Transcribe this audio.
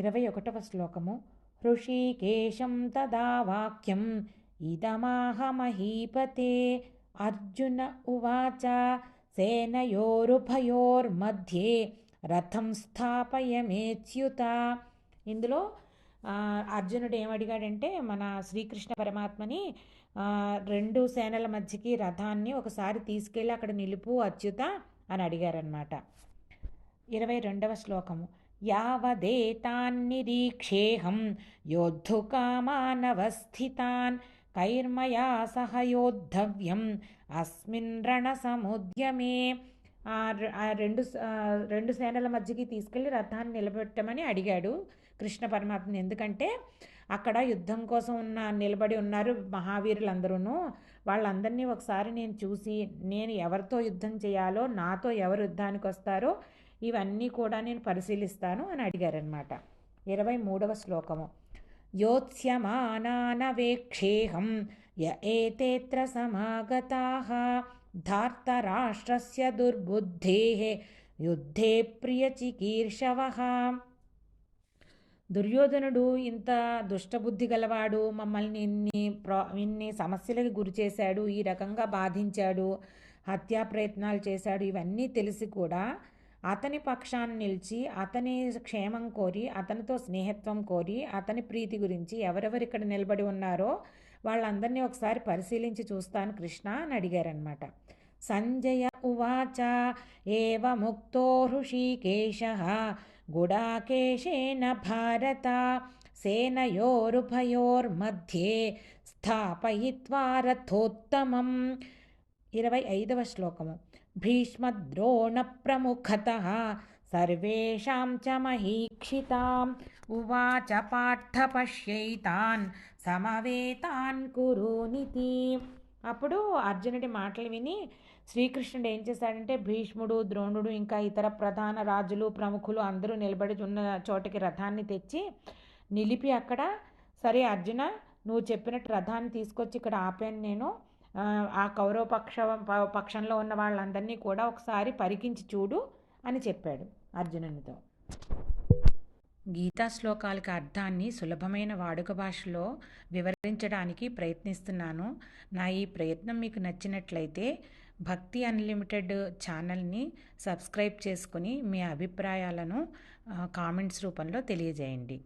ఇరవై ఒకటవ శ్లోకము. హృషీకేశం తదా వాక్యం ఇదమాహమహీపతే అర్జున ఉవాచ సేనయోరుభయోర్మధ్యే రథం స్థాపయమేచ్యుత ఇందులో అర్జునుడు ఏమడిగాడంటే మన శ్రీకృష్ణ పరమాత్మని రెండు సేనల మధ్యకి రథాన్ని ఒకసారి తీసుకెళ్ళి అక్కడ నిలుపు అచ్యుత అని అడిగారనమాట ఇరవై రెండవ శ్లోకము. యావదేతాన్నిరీక్షేహం యోద్ధుకామానవస్థితాన్ కైర్మయా సహ యోద్ధవ్యం అస్మిన్ రణసముద్యమే. ఆ రెండు రెండు సేనల మధ్యకి తీసుకెళ్ళి రథాన్ని నిలబెట్టమని అడిగాడు కృష్ణ పరమాత్మని. ఎందుకంటే అక్కడ యుద్ధం కోసం ఉన్న నిలబడి ఉన్నారు మహావీరులందరూ వాళ్ళందరినీ ఒకసారి నేను చూసి నేను ఎవరితో యుద్ధం చేయాలో నాతో ఎవరు యుద్ధానికి వస్తారో ఇవన్నీ కూడా నేను పరిశీలిస్తాను అని అడిగారనమాట ఇరవై మూడవ శ్లోకము. యోత్స్యమానానవేక్షేహం య ఏతేత్ర సమాగతా ధార్తరాష్ట్రస్య దుర్బుద్ధే యుద్ధే ప్రియచికీర్షవ. దుర్యోధనుడు ఇంత దుష్టబుద్ధి గలవాడు మమ్మల్ని ఇన్ని ప్రా ఇన్ని సమస్యలకు గురి చేశాడు ఈ రకంగా బాధించాడు హత్యా ప్రయత్నాలు చేశాడు ఇవన్నీ తెలిసి కూడా అతని పక్షాన్ని నిలిచి అతని క్షేమం కోరి అతనితో స్నేహత్వం కోరి అతని ప్రీతి గురించి ఎవరెవరు ఇక్కడ నిలబడి ఉన్నారో వాళ్ళందరినీ ఒకసారి పరిశీలించి చూస్తాను కృష్ణ అని అడిగారనమాట సంజయ ఉవాచ ఏవ ముక్తో హృషికేశ గుడాకేశేన భారత సేనయోరుభయోర్మధ్యే స్థాపయిత్వా రథోత్తమం ఇరవై ఐదవ శ్లోకము. భీష్మద్రోణ ప్రముఖత సర్వాం చ మహీక్షితాం ఉవాచ పాఠపశ్యైతాన్ సమవేతాన్ కురునితి అప్పుడు అర్జునుడి మాటలు విని శ్రీకృష్ణుడు ఏం చేశాడంటే భీష్ముడు ద్రోణుడు ఇంకా ఇతర ప్రధాన రాజులు ప్రముఖులు అందరూ నిలబడి ఉన్న చోటకి రథాన్ని తెచ్చి నిలిపి అక్కడ సరే అర్జున నువ్వు చెప్పినట్టు రథాన్ని తీసుకొచ్చి ఇక్కడ ఆపాను నేను ఆ కౌరవ పక్ష పక్షంలో ఉన్న వాళ్ళందరినీ కూడా ఒకసారి పరికించి చూడు అని చెప్పాడు అర్జునునితో. గీతా శ్లోకాలకి అర్థాన్ని సులభమైన వాడుక భాషలో వివరించడానికి ప్రయత్నిస్తున్నాను. నా ఈ ప్రయత్నం మీకు నచ్చినట్లయితే భక్తి అన్లిమిటెడ్ ఛానల్ని సబ్స్క్రైబ్ చేసుకుని మీ అభిప్రాయాలను కామెంట్స్ రూపంలో తెలియజేయండి.